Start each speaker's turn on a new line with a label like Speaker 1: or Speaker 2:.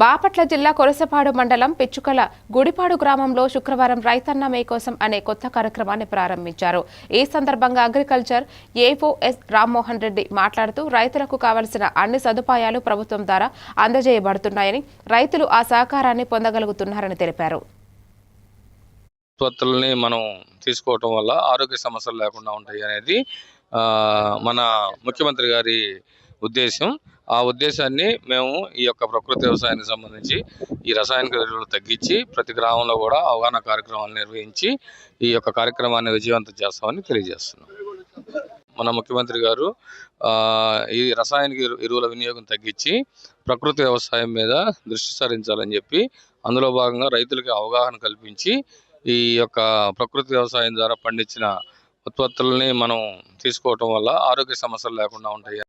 Speaker 1: బాపట్ల జిల్లా కొరసపాడు మండలం పిచ్చుకల గుడిపాడు గ్రామంలో శుక్రవారం రైతన్న మే కోసం అనే కొత్త కార్యక్రమాన్ని ప్రారంభించారు. ఈ సందర్భంగా అగ్రికల్చర్ ఏఓఎస్ రామ్మోహన్ రెడ్డి మాట్లాడుతూ రైతులకు కావలసిన అన్ని సదుపాయాలు ప్రభుత్వం ద్వారా అందజేయబడుతున్నాయని రైతులు ఆ సహకారాన్ని పొందగలుగుతున్నారని తెలిపారు.
Speaker 2: ఉత్పత్తులని మనం తీసుకోవటం వల్ల ఆరోగ్య సమస్యలు లేకుండా ఉంటాయి అనేది మన ముఖ్యమంత్రి గారి ఉద్దేశం ఆ ఉద్దేశాన్ని మేము ఈ యొక్క ప్రకృతి వ్యవసాయానికి సంబంధించి ఈ రసాయనిక ఎరువులు తగ్గించి ప్రతి గ్రామంలో కూడా అవగాహన కార్యక్రమాలు నిర్వహించి ఈ యొక్క కార్యక్రమాన్ని విజయవంతం చేస్తామని తెలియజేస్తున్నాం. మన ముఖ్యమంత్రి గారు ఈ రసాయనిక ఎరువుల వినియోగం తగ్గించి ప్రకృతి వ్యవసాయం మీద దృష్టి సారించాలని చెప్పి అందులో భాగంగా రైతులకి అవగాహన కల్పించి ఈ యొక్క ప్రకృతి వ్యవసాయం ద్వారా పండించిన ఉత్పత్తులని మనం తీసుకోవటం వల్ల ఆరోగ్య సమస్యలు లేకుండా ఉంటాయి.